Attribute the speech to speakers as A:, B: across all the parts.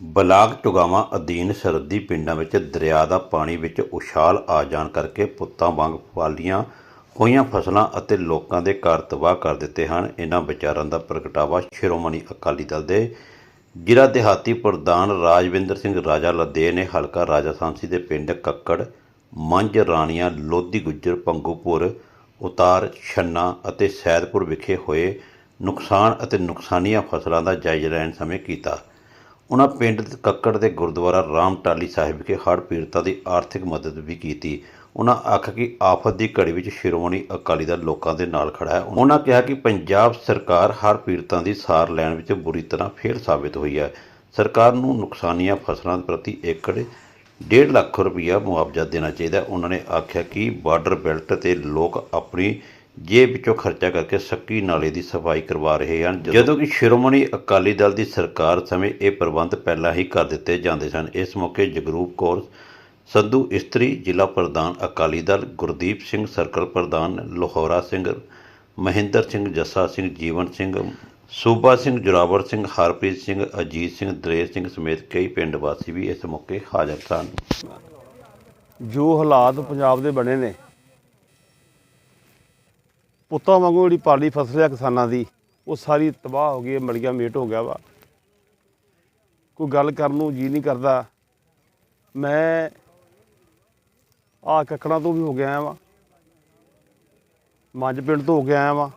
A: Block ਟੁਗਾਵਾਂ ਅਧੀਨ ਸਰਹੱਦੀ ਪਿੰਡਾਂ ਵਿੱਚ ਦਰਿਆ ਦਾ ਪਾਣੀ ਵਿੱਚ ਉਛਾਲ ਆ ਜਾਣ ਕਰਕੇ ਪੁੱਤਾਂ ਵਾਂਗ ਫਾਲੀਆਂ ਹੋਈਆਂ ਫਸਲਾਂ ਅਤੇ ਲੋਕਾਂ ਦੇ ਘਰ ਤਬਾਹ ਕਰ ਦਿੱਤੇ ਹਨ। ਇਹਨਾਂ ਵਿਚਾਰਾਂ ਦਾ ਪ੍ਰਗਟਾਵਾ ਸ਼੍ਰੋਮਣੀ ਅਕਾਲੀ ਦਲ ਦੇ ਜ਼ਿਲ੍ਹਾ ਦਿਹਾਤੀ ਪ੍ਰਧਾਨ ਰਾਜਵਿੰਦਰ ਸਿੰਘ ਰਾਜਾ ਲੱਦੇ ਨੇ ਹਲਕਾ ਰਾਜਾ ਸਾਂਸੀ ਦੇ ਪਿੰਡ ਕੱਕੜ, ਮੰਝ, ਰਾਣੀਆਂ, ਲੋਧੀ ਗੁੱਜਰ, ਪੰਗੂਪੁਰ, ਉਤਾਰ, ਛੰਨਾ ਅਤੇ ਸੈਦਪੁਰ ਵਿਖੇ ਹੋਏ ਨੁਕਸਾਨ ਅਤੇ ਨੁਕਸਾਨੀਆਂ ਫਸਲਾਂ ਦਾ ਜਾਇਜ਼ਾ ਲੈਣ ਸਮੇਂ ਕੀਤਾ। ਉਹਨਾਂ ਪਿੰਡ ਕੱਕੜ ਦੇ ਗੁਰਦੁਆਰਾ ਰਾਮ ਟਾਲੀ ਸਾਹਿਬ ਵਿਖੇ ਹੜ੍ਹ ਪੀੜਤਾਂ ਦੀ ਆਰਥਿਕ ਮਦਦ ਵੀ ਕੀਤੀ। ਉਹਨਾਂ ਆਖਿਆ ਕਿ ਆਫਤ ਦੀ ਘੜੀ ਵਿੱਚ ਸ਼੍ਰੋਮਣੀ ਅਕਾਲੀ ਦਲ ਲੋਕਾਂ ਦੇ ਨਾਲ ਖੜਾ ਹੈ। ਉਹਨਾਂ ਕਿਹਾ ਕਿ ਪੰਜਾਬ ਸਰਕਾਰ ਹੜ੍ਹ ਪੀੜਤਾਂ ਦੀ ਸਾਰ ਲੈਣ ਵਿੱਚ ਬੁਰੀ ਤਰ੍ਹਾਂ ਫੇਲ ਸਾਬਿਤ ਹੋਈ ਹੈ। ਸਰਕਾਰ ਨੂੰ ਨੁਕਸਾਨੀਆਂ ਫਸਲਾਂ ਪ੍ਰਤੀ ਏਕੜ 1.5 ਲੱਖ ਰੁਪਇਆ ਮੁਆਵਜ਼ਾ ਦੇਣਾ ਚਾਹੀਦਾ ਹੈ। ਉਹਨਾਂ ਨੇ ਆਖਿਆ ਕਿ ਬਾਰਡਰ ਬੈਲਟ ਤੇ ਲੋਕ ਆਪਣੀ ਜੇਬ ਵਿੱਚੋਂ ਖਰਚਾ ਕਰਕੇ ਸੱਕੀ ਨਾਲੇ ਦੀ ਸਫ਼ਾਈ ਕਰਵਾ ਰਹੇ ਹਨ। ਜਦੋਂ ਕਿ ਸ਼੍ਰੋਮਣੀ ਅਕਾਲੀ ਦਲ ਦੀ ਸਰਕਾਰ ਸਮੇਂ ਇਹ ਪ੍ਰਬੰਧ ਪਹਿਲਾਂ ਹੀ ਕਰ ਦਿੱਤੇ ਜਾਂਦੇ ਸਨ। ਇਸ ਮੌਕੇ ਜਗਰੂਪ ਕੌਰ, ਸੰਧੂ ਇਸਤਰੀ, ਜ਼ਿਲ੍ਹਾ ਪ੍ਰਧਾਨ ਅਕਾਲੀ ਦਲ, ਗੁਰਦੀਪ ਸਿੰਘ ਸਰਕਲ ਪ੍ਰਧਾਨ, ਲੋਹਰਾ ਸਿੰਘ, ਮਹਿੰਦਰ ਸਿੰਘ, ਜੱਸਾ ਸਿੰਘ, ਜੀਵਨ ਸਿੰਘ, ਸੂਬਾ ਸਿੰਘ, ਜੁਰਾਵਰ ਸਿੰਘ, ਹਰਪ੍ਰੀਤ ਸਿੰਘ, ਅਜੀਤ ਸਿੰਘ ਦਰੇਸ਼ ਸਿੰਘ ਸਮੇਤ ਕਈ ਪਿੰਡ ਵਾਸੀ ਵੀ ਇਸ ਮੌਕੇ ਹਾਜ਼ਰ ਸਨ।
B: ਜੋ ਹਾਲਾਤ ਪੰਜਾਬ ਦੇ ਬਣੇ ਨੇ ਪੁੱਤਾਂ ਵਾਂਗੂ ਜਿਹੜੀ ਪਾਲੀ ਫਸਲ ਆ ਕਿਸਾਨਾਂ ਦੀ ਉਹ ਸਾਰੀ ਤਬਾਹ ਹੋ ਗਈ ਹੈ, ਮਲੀਆ ਮੇਟ ਹੋ ਗਿਆ ਵਾ। ਕੋਈ ਗੱਲ ਕਰਨ ਨੂੰ ਜੀ ਨਹੀਂ ਕਰਦਾ। ਮੈਂ ਆ ਕੱਕੜਾਂ ਤੋਂ ਵੀ ਹੋ ਗਿਆ ਵਾਂ। ਮੰਝ ਪਿੰਡ ਤੋਂ ਹੋ ਕੇ ਆਇਆ ਵਾਂ।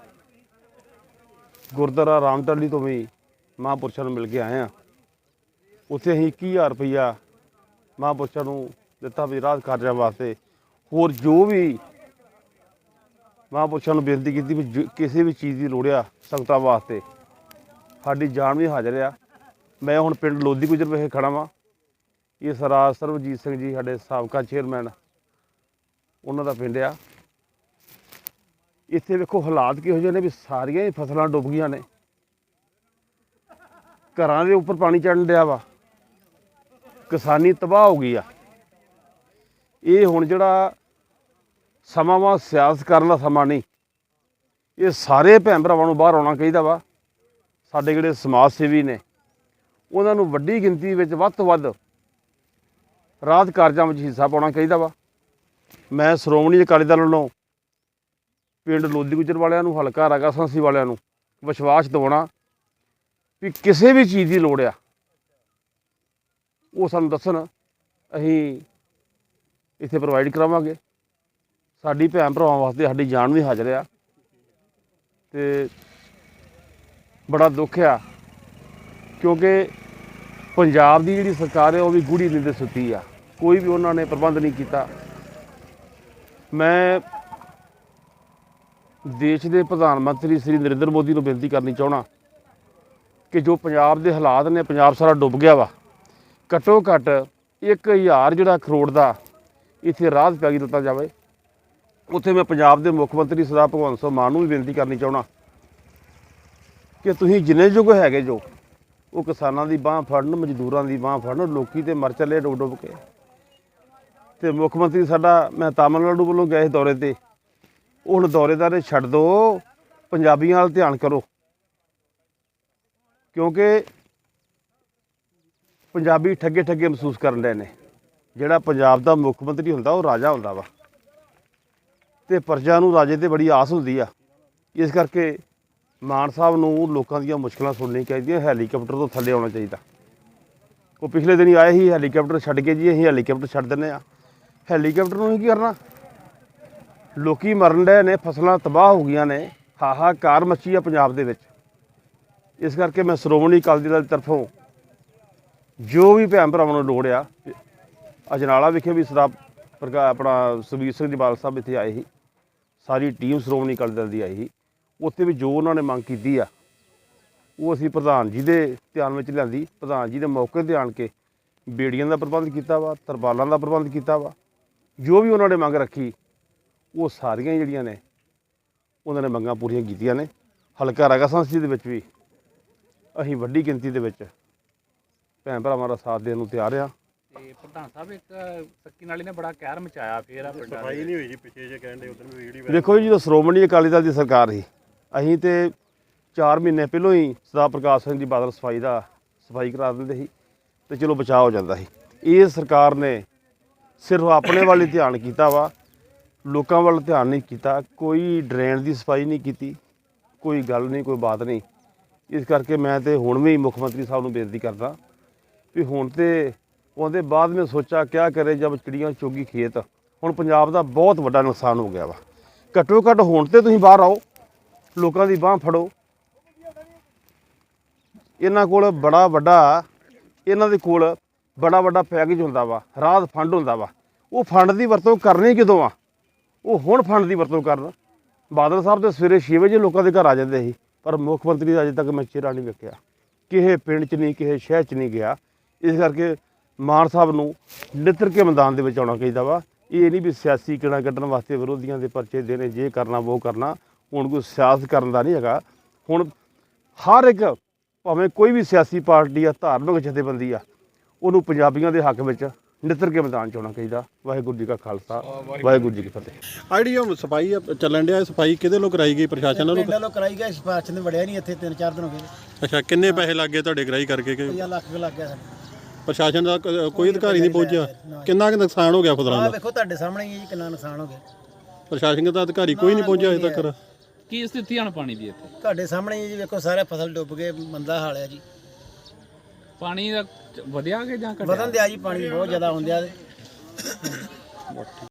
B: ਗੁਰਦੁਆਰਾ ਰਾਮਟਾਲੀ ਤੋਂ ਵੀ ਮਹਾਂਪੁਰਸ਼ਾਂ ਨੂੰ ਮਿਲ ਕੇ ਆਏ ਆ ਉੱਥੇ ਅਸੀਂ 21000 ਰੁਪਈਆ ਮਹਾਂਪੁਰਸ਼ਾਂ ਨੂੰ ਦਿੱਤਾ ਵੀ ਰਾਹਤ ਕਾਰਜਾਂ ਵਾਸਤੇ। ਹੋਰ ਜੋ ਵੀ ਮਹਾਂਪੁਰਸ਼ਾਂ ਨੂੰ ਬੇਨਤੀ ਕੀਤੀ ਵੀ ਜੋ- ਕਿਸੇ ਵੀ ਚੀਜ਼ ਦੀ ਲੋੜ ਆ ਸੰਗਤਾਂ ਵਾਸਤੇ। ਸਾਡੀ ਜਾਨ ਵੀ ਹਾਜ਼ਰ ਆ। ਮੈਂ ਹੁਣ ਪਿੰਡ ਲੋਧੀ ਗੁਜਰ ਵਿਖੇ ਖੜਾ ਵਾਂ। ਇਹ ਸਰਾਜ ਸਰਬਜੀਤ ਸਿੰਘ ਜੀ ਸਾਡੇ ਸਾਬਕਾ ਚੇਅਰਮੈਨ, ਉਹਨਾਂ ਦਾ ਪਿੰਡ ਆ। ਇੱਥੇ ਵੇਖੋ ਹਾਲਾਤ ਕਿਹੋ ਜਿਹੇ ਨੇ ਵੀ ਸਾਰੀਆਂ ਹੀ ਫਸਲਾਂ ਡੁੱਬ ਗਈਆਂ ਨੇ। ਘਰਾਂ ਦੇ ਉੱਪਰ ਪਾਣੀ ਚੜਨ ਡਿਆ ਵਾ। ਕਿਸਾਨੀ ਤਬਾਹ ਹੋ ਗਈ ਆ। ਇਹ ਹੁਣ ਜਿਹੜਾ ਸਮਾਂ ਵਾ, ਸਿਆਸਤ ਕਰਨ ਦਾ ਸਮਾਂ ਨਹੀਂ। ਇਹ ਸਾਰੇ ਭੈਣ ਭਰਾਵਾਂ ਨੂੰ ਬਾਹਰ ਆਉਣਾ ਚਾਹੀਦਾ ਵਾ। ਸਾਡੇ ਜਿਹੜੇ ਸਮਾਜ ਸੇਵੀ ਨੇ, ਉਹਨਾਂ ਨੂੰ ਵੱਡੀ ਗਿਣਤੀ ਵਿੱਚ ਵੱਧ ਤੋਂ ਵੱਧ ਰਾਹਤ ਕਾਰਜਾਂ ਵਿੱਚ ਹਿੱਸਾ ਪਾਉਣਾ ਚਾਹੀਦਾ ਵਾ। ਮੈਂ ਸ਼੍ਰੋਮਣੀ ਅਕਾਲੀ ਦਲ ਵੱਲੋਂ ਪਿੰਡ ਲੋਧੀ ਗੁਜਰ ਵਾਲਿਆਂ ਨੂੰ, ਹਲਕਾ ਰਾਗਾ ਸੰਸੀ ਵਾਲਿਆਂ ਨੂੰ ਵਿਸ਼ਵਾਸ ਦਿਵਾਉਣਾ ਵੀ ਕਿਸੇ ਵੀ ਚੀਜ਼ ਦੀ ਲੋੜ ਆ। ਉਹ ਸਾਨੂੰ ਦੱਸਣ, ਅਸੀਂ ਇੱਥੇ ਪ੍ਰੋਵਾਈਡ ਕਰਾਵਾਂਗੇ। ਸਾਡੀ ਭੈਣ ਭਰਾਵਾਂ ਵਾਸਤੇ ਸਾਡੀ ਜਾਨ ਵੀ ਹਾਜ਼ਰ ਆ। ਤੇ ਬੜਾ ਦੁੱਖ ਆ, ਕਿਉਂਕਿ ਪੰਜਾਬ ਦੀ ਜਿਹੜੀ ਸਰਕਾਰ ਹੈ ਉਹ ਵੀ ਗੂੜੀ ਨੀਂਦ ਸੁੱਤੀ ਆ। ਕੋਈ ਵੀ ਉਹਨਾਂ ਨੇ ਪ੍ਰਬੰਧ ਨਹੀਂ ਕੀਤਾ। ਮੈਂ ਦੇਸ਼ ਦੇ ਪ੍ਰਧਾਨ ਮੰਤਰੀ ਸ੍ਰੀ ਨਰਿੰਦਰ ਮੋਦੀ ਨੂੰ ਬੇਨਤੀ ਕਰਨੀ ਚਾਹਣਾ ਕਿ ਜੋ ਪੰਜਾਬ ਦੇ ਹਾਲਾਤ ਨੇ, ਪੰਜਾਬ ਸਾਰਾ ਡੁੱਬ ਗਿਆ ਵਾ। ਘੱਟੋ ਘੱਟ 1000 ਜਿਹੜਾ ਕਰੋੜ ਦਾ ਇੱਥੇ ਰਾਹਤ ਪੈਗੀ ਦਿੱਤਾ ਜਾਵੇ। ਉੱਥੇ ਮੈਂ ਪੰਜਾਬ ਦੇ ਮੁੱਖ ਮੰਤਰੀ ਸਰਦਾਰ ਭਗਵੰਤ ਸਿੰਘ ਮਾਨ ਨੂੰ ਵੀ ਬੇਨਤੀ ਕਰਨੀ ਚਾਹਣਾ ਕਿ ਤੁਸੀਂ ਜਿੰਨੇ ਯੁੱਗ ਹੈਗੇ ਜੋ, ਉਹ ਕਿਸਾਨਾਂ ਦੀ ਬਾਹ ਫੜਨ, ਮਜ਼ਦੂਰਾਂ ਦੀ ਬਾਹ ਫੜਨ, ਲੋਕੀ ਤੇ ਮਰ ਚੱਲੇ ਡੁੱਬ ਡੁੱਬ ਕੇ। ਤੇ ਮੁੱਖ ਮੰਤਰੀ ਸਾਡਾ, ਮੈਂ ਤਾਮਿਲਨਾਡੂ ਵੱਲੋਂ ਗਿਆ ਸੀ ਦੌਰੇ ਤੇ। ਉਹ ਹੁਣ ਦੌਰੇਦਾਰੇ ਛੱਡ ਦਿਓ ਪੰਜਾਬੀਆਂ ਵੱਲ ਧਿਆਨ ਕਰੋ। ਕਿਉਂਕਿ ਪੰਜਾਬੀ ਠੱਗੇ ਠੱਗੇ ਮਹਿਸੂਸ ਕਰਨ ਰਹੇ ਨੇ। ਜਿਹੜਾ ਪੰਜਾਬ ਦਾ ਮੁੱਖ ਮੰਤਰੀ ਹੁੰਦਾ, ਉਹ ਰਾਜਾ ਹੁੰਦਾ ਵਾ। ਤੇ ਪ੍ਰਜਾ ਨੂੰ ਰਾਜੇ ਤੇ ਬੜੀ ਆਸ ਹੁੰਦੀ ਆ। ਇਸ ਕਰਕੇ ਮਾਨ ਸਾਹਿਬ ਨੂੰ ਲੋਕਾਂ ਦੀਆਂ ਮੁਸ਼ਕਲਾਂ ਸੁਣਨੀ ਚਾਹੀਦੀਆਂ, ਹੈਲੀਕਾਪਟਰ ਤੋਂ ਥੱਲੇ ਆਉਣਾ ਚਾਹੀਦਾ। ਉਹ ਪਿਛਲੇ ਦਿਨੀ ਆਏ ਸੀ, ਹੈਲੀਕਾਪਟਰ ਛੱਡ ਕੇ ਜੀ, ਅਸੀਂ ਹੈਲੀਕਾਪਟਰ ਛੱਡ ਦਿੰਨੇ ਆ ਹੈਲੀਕਾਪਟਰ ਨੂੰ ਅਸੀਂ ਕੀ ਕਰਨਾ? ਲੋਕੀ ਮਰਨ ਡਏ ਨੇ, ਫਸਲਾਂ ਤਬਾਹ ਹੋ ਗਈਆਂ ਨੇ, ਹਾਹਾਕਾਰ ਮੱਚੀ ਆ ਪੰਜਾਬ ਦੇ ਵਿੱਚ। ਇਸ ਕਰਕੇ ਮੈਂ ਸ਼੍ਰੋਮਣੀ ਅਕਾਲੀ ਦਲ ਦੀ ਤਰਫੋਂ ਜੋ ਵੀ ਭੈਣ ਭਰਾਵਾਂ ਨੂੰ ਲੋੜ ਆ, ਅਜਨਾਲਾ ਵਿਖੇ ਵੀ ਸਦਾ ਪ੍ਰਕਾ ਆਪਣਾ ਸੁਬੀਰ ਸਿੰਘ ਜਵਾਲ ਸਾਹਿਬ ਇੱਥੇ ਆਏ ਸੀ। ਸਾਰੀ ਟੀਮ ਸ਼੍ਰੋਮਣੀ ਅਕਾਲੀ ਦਲ ਦੀ ਆਈ ਸੀ। ਉੱਥੇ ਵੀ ਜੋ ਉਹਨਾਂ ਨੇ ਮੰਗ ਕੀਤੀ ਆ, ਉਹ ਅਸੀਂ ਪ੍ਰਧਾਨ ਜੀ ਦੇ ਧਿਆਨ ਵਿੱਚ ਲਿਆਂਦੀ। ਪ੍ਰਧਾਨ ਜੀ ਦੇ ਮੌਕੇ ਤੇ ਆਣ ਕੇ ਬੇੜੀਆਂ ਦਾ ਪ੍ਰਬੰਧ ਕੀਤਾ ਵਾ ਤਰਪਾਲਾਂ ਦਾ ਪ੍ਰਬੰਧ ਕੀਤਾ ਵਾ। ਜੋ ਵੀ ਉਹਨਾਂ ਨੇ ਮੰਗ ਰੱਖੀ, ਉਹ ਸਾਰੀਆਂ ਜਿਹੜੀਆਂ ਨੇ, ਉਹਨਾਂ ਨੇ ਮੰਗਾਂ ਪੂਰੀਆਂ ਕੀਤੀਆਂ ਨੇ। ਹਲਕਾ ਰਾਗਾ ਸੰਸਦੀ ਦੇ ਵਿੱਚ ਵੀ ਅਸੀਂ ਵੱਡੀ ਗਿਣਤੀ ਦੇ ਵਿੱਚ ਭੈਣ ਭਰਾਵਾਂ ਦਾ ਸਾਥ ਦੇਣ ਨੂੰ ਤਿਆਰ ਆ।
C: ਤੇ ਪ੍ਰਧਾਨ ਸਾਹਿਬ ਇੱਕ ਸੱਕੀ ਨਾਲੀ ਨੇ ਬੜਾ ਕਹਿਰ ਮਚਾਇਆ ਫੇਰ ਆ ਪਿੰਡਾਂ ਦੇ
D: ਨਹੀਂ ਹੋਈ ਜੀ ਪਿੱਛੇ ਜੇ ਕਹਿੰਦੇ ਉਧਰ ਵੀ ਵੀਡੀਓ
B: ਦੇਖੋ ਜੀ ਜਦੋਂ ਸ਼੍ਰੋਮਣੀ ਅਕਾਲੀ ਦਲ ਦੀ ਸਰਕਾਰ ਸੀ ਅਸੀਂ ਤੇ 4 ਮਹੀਨੇ ਪਹਿਲਾਂ ਹੀ ਸਰਦਾਰ ਪ੍ਰਕਾਸ਼ ਸਿੰਘ ਜੀ ਬਾਦਲ ਸਫ਼ਾਈ ਦਾ ਸਫ਼ਾਈ ਕਰਾ ਦਿੰਦੇ ਸੀ ਤੇ ਚਲੋ ਬਚਾਅ ਹੋ ਜਾਂਦਾ ਸੀ। ਇਹ ਸਰਕਾਰ ਨੇ ਸਿਰਫ ਆਪਣੇ ਵੱਲ ਹੀ ਧਿਆਨ ਕੀਤਾ ਵਾ ਲੋਕਾਂ ਵੱਲ ਧਿਆਨ ਨਹੀਂ ਕੀਤਾ ਕੋਈ ਡਰੇਨ ਦੀ ਸਫ਼ਾਈ ਨਹੀਂ ਕੀਤੀ ਕੋਈ ਗੱਲ ਨਹੀਂ ਕੋਈ ਬਾਤ ਨਹੀਂ। ਇਸ ਕਰਕੇ ਮੈਂ ਤੇ ਹੁਣ ਵੀ ਮੁੱਖ ਮੰਤਰੀ ਸਾਹਿਬ ਨੂੰ ਬੇਨਤੀ ਕਰਦਾ ਵੀ ਹੁਣ ਤੇ ਉਹਦੇ ਬਾਅਦ ਮੈਂ ਸੋਚਾ ਕਿਆ ਕਰੇ ਜਦ ਚਿੜੀਆਂ ਚੋਗੀ ਖੇਤ। ਹੁਣ ਪੰਜਾਬ ਦਾ ਬਹੁਤ ਵੱਡਾ ਨੁਕਸਾਨ ਹੋ ਗਿਆ ਵਾ। ਘੱਟੋ ਘੱਟ ਹੁਣ ਤੇ ਤੁਸੀਂ ਬਾਹਰ ਆਓ, ਲੋਕਾਂ ਦੀ ਬਾਹ ਫੜੋ। ਇਹਨਾਂ ਕੋਲ ਬੜਾ ਵੱਡਾ, ਇਹਨਾਂ ਦੇ ਕੋਲ ਬੜਾ ਵੱਡਾ ਪੈਕੇਜ ਹੁੰਦਾ ਵਾ, ਰਾਹਤ ਫੰਡ ਹੁੰਦਾ ਵਾ। ਉਹ ਫੰਡ ਦੀ ਵਰਤੋਂ ਕਰਨੀ ਕਿਦੋਂ ਆ? ਉਹ ਹੁਣ ਫੰਡ ਦੀ ਵਰਤੋਂ ਕਰਨ। ਬਾਦਲ ਸਾਹਿਬ ਤੇ ਸਵੇਰੇ 6 ਵਜੇ ਲੋਕਾਂ ਦੇ ਘਰ ਆ ਜਾਂਦੇ ਸੀ, ਪਰ ਮੁੱਖ ਮੰਤਰੀ ਦਾ ਅਜੇ ਤੱਕ ਮੈਂ ਚਿਹਰਾ ਨਹੀਂ ਵੇਖਿਆ। ਕਿਸੇ ਪਿੰਡ 'ਚ ਨਹੀਂ, ਕਿਸੇ ਸ਼ਹਿਰ 'ਚ ਨਹੀਂ ਗਿਆ। ਇਸ ਕਰਕੇ ਮਾਨ ਸਾਹਿਬ ਨੂੰ ਨਿੱਤਰ ਕੇ ਮੈਦਾਨ ਦੇ ਵਿੱਚ ਆਉਣਾ ਚਾਹੀਦਾ ਵਾ। ਇਹ ਨਹੀਂ ਵੀ ਸਿਆਸੀ ਕਿਣਾ ਕੱਢਣ ਵਾਸਤੇ ਵਿਰੋਧੀਆਂ ਦੇ ਪਰਚੇ ਦੇਣੇ ਜੇ ਕਰਨਾ ਉਹ ਕਰਨਾ। ਹੁਣ ਕੋਈ ਸਿਆਸਤ ਕਰਨ ਦਾ ਨਹੀਂ ਹੈਗਾ। ਹੁਣ ਹਰ ਇੱਕ ਭਾਵੇਂ ਕੋਈ ਵੀ ਸਿਆਸੀ ਪਾਰਟੀ ਆ ਧਾਰਮਿਕ ਜਥੇਬੰਦੀ ਆ ਉਹਨੂੰ ਪੰਜਾਬੀਆਂ ਦੇ ਹੱਕ ਵਿੱਚ ਨਿੱਤਰ ਕੇ ਮੈਦਾਨ 'ਚ ਆਉਣਾ ਚਾਹੀਦਾ। ਵਾਹਿਗੁਰੂ ਜੀ ਕਾ ਖਾਲਸਾ ਵਾਹਿਗੁਰੂ ਜੀ ਕੀ ਫਤਿਹ।
D: ਆਈਡੀ ਉਹ ਸਫ਼ਾਈ ਚੱਲਣ ਡਿਆ ਸਫ਼ਾਈ ਕਿਹਦੇ ਲੋ ਕਰਾਈ ਗਈ? ਪ੍ਰਸ਼ਾਸਨ ਵੱਲੋਂ?
E: ਪਿੰਡ ਵੱਲੋਂ ਕਰਾਈ ਗਿਆ ਸਿਫਾਰਸ਼ ਨੇ ਵੜਿਆ ਨਹੀਂ ਇੱਥੇ ਤਿੰਨ ਚਾਰ ਦਿਨ ਹੋ ਗਏ।
D: ਅੱਛਾ ਕਿੰਨੇ ਪੈਸੇ ਲੱਗੇ ਤੁਹਾਡੇ ਗ੍ਰਾਈ ਕਰਕੇ ਕਿ
E: 50 ਲੱਖ ਲੱਗ ਗਿਆ ਸਾਨੂੰ।
D: ਪ੍ਰਸ਼ਾਸਨ ਦਾ ਕ- ਕੋਈ ਅਧਿਕਾਰੀ ਨਹੀਂ ਪਹੁੰਚਿਆ। ਕਿੰਨਾ ਕੁ ਨੁਕਸਾਨ ਹੋ ਗਿਆ ਫਸਲਾਂ
E: ਆਹ
D: ਦਾ
E: ਵੇਖੋ ਤੁਹਾਡੇ ਸਾਹਮਣੇ ਹੀ ਹੈ ਜੀ ਕਿੰਨਾ ਨੁਕਸਾਨ ਹੋ ਗਿਆ।
D: ਪ੍ਰਸ਼ਾਸਨ ਦਾ ਅਧਿਕਾਰੀ ਕੋਈ ਨਹੀਂ ਪਹੁੰਚਿਆ ਅਜੇ ਤੱਕ।
C: ਕੀ ਸਥਿਤੀ ਹਣ ਪਾਣੀ ਦੀ ਇੱਥੇ?
E: ਤੁਹਾਡੇ ਸਾਹਮਣੇ ਹੈ ਜੀ ਵੇਖੋ ਸਾਰੇ ਫਸਲ ਡੁੱਬ ਗਏ ਮੰਦਾ ਹਾਲ ਹੈ ਜੀ।
C: ਪਾਣੀ ਦਾ ਵਧਿਆ ਕਿ ਜਾਂ ਘਟਿਆ?
E: ਵਧਣ ਦਿਆ ਜੀ ਪਾਣੀ ਬਹੁਤ ਜ਼ਿਆਦਾ ਹੁੰਦਿਆ